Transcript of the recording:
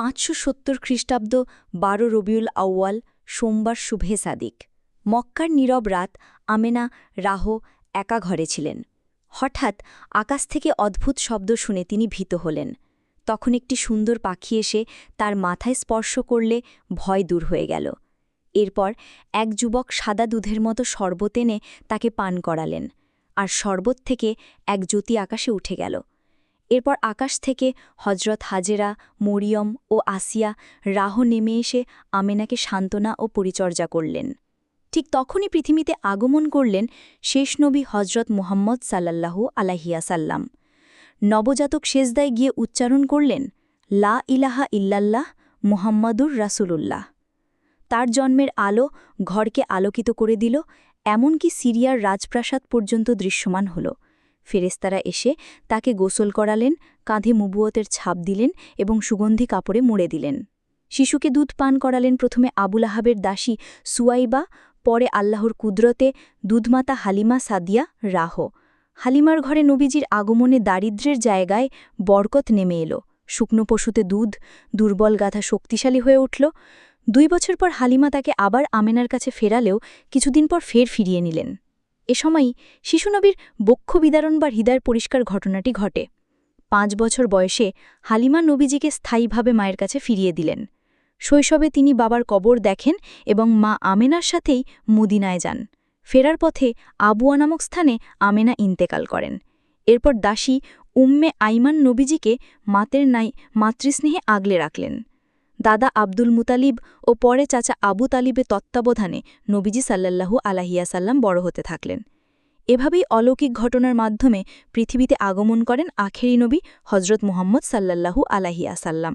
পাঁচশো সত্তর খ্রিস্টাব্দ বারো রবিউল আউয়াল, সোমবার শুভে সাদিক। মক্কার নীরব রাত আমেনা রাহ একা ঘরে ছিলেন। হঠাৎ আকাশ থেকে অদ্ভুত শব্দ শুনে তিনি ভীত হলেন। তখন একটি সুন্দর পাখি এসে তার মাথায় স্পর্শ করলে ভয় দূর হয়ে গেল। এরপর এক যুবক সাদা দুধের মতো শরবত এনে তাকে পান করালেন। আর শরবত থেকে এক জ্যোতি আকাশে উঠে গেল। এরপর আকাশ থেকে হজরত হাজেরা, মরিয়ম ও আসিয়া রাহ নেমে এসে আমেনাকে সান্ত্বনা ও পরিচর্যা করলেন। ঠিক তখনই পৃথিবীতে আগমন করলেন শেষ নবী হজরত মুহাম্মদ সাল্লাল্লাহু আলাহিয়া সাল্লাম নবজাতক শেষদায় গিয়ে উচ্চারণ করলেন, লা ইলাহা ইল্লাল্লাহ মুহাম্মাদুর রাসূলুল্লাহ। তার জন্মের আলো ঘরকে আলোকিত করে দিল, এমনকি সিরিয়ার রাজপ্রাসাদ পর্যন্ত দৃশ্যমান হল। ফেরেস্তারা এসে তাকে গোসল করালেন, কাঁধে মুবুয়তের ছাপ দিলেন এবং সুগন্ধি কাপড়ে মুড়ে দিলেন। শিশুকে দুধ পান করালেন প্রথমে আবুল আহাবের দাসী সুয়াইবা, পরে আল্লাহর কুদরতে দুধমাতা হালিমা সাদিয়া রাহ। হালিমার ঘরে নবীজির আগমনে দারিদ্র্যের জায়গায় বরকত নেমে এলো। শুকনো পশুতে দুধ, দুর্বল গাধা শক্তিশালী হয়ে উঠল। দুই বছর পর হালিমা তাকে আবার আমেনার কাছে ফেরালেও কিছুদিন পর ফের ফিরিয়ে নিলেন। এ সময়ই শিশুনবীর বক্ষ বিদারণ বা হৃদয়ের পরিষ্কার ঘটনাটি ঘটে। পাঁচ বছর বয়সে হালিমা নবীজিকে স্থায়ীভাবে মায়ের কাছে ফিরিয়ে দিলেন। শৈশবে তিনি বাবার কবর দেখেন এবং মা আমেনার সাথেই মদিনায় যান। ফেরার পথে আবুয়া নামক স্থানে আমেনা ইন্তেকাল করেন। এরপর দাসী উম্মে আইমান নবীজিকে মাতের নাই মাতৃস্নেহে আগলে রাখলেন। দাদা আব্দুল মুতালিব ও পরে চাচা আবু তালিবের তত্ত্বাবধানে নবীজি সাল্লাল্লাহু আলাহিয়াসাল্লাম বড় হতে থাকলেন। এভাবেই অলৌকিক ঘটনার মাধ্যমে পৃথিবীতে আগমন করেন আখেরি নবী হজরত মুহাম্মদ সাল্লাল্লাহু আলাহিয়াসাল্লাম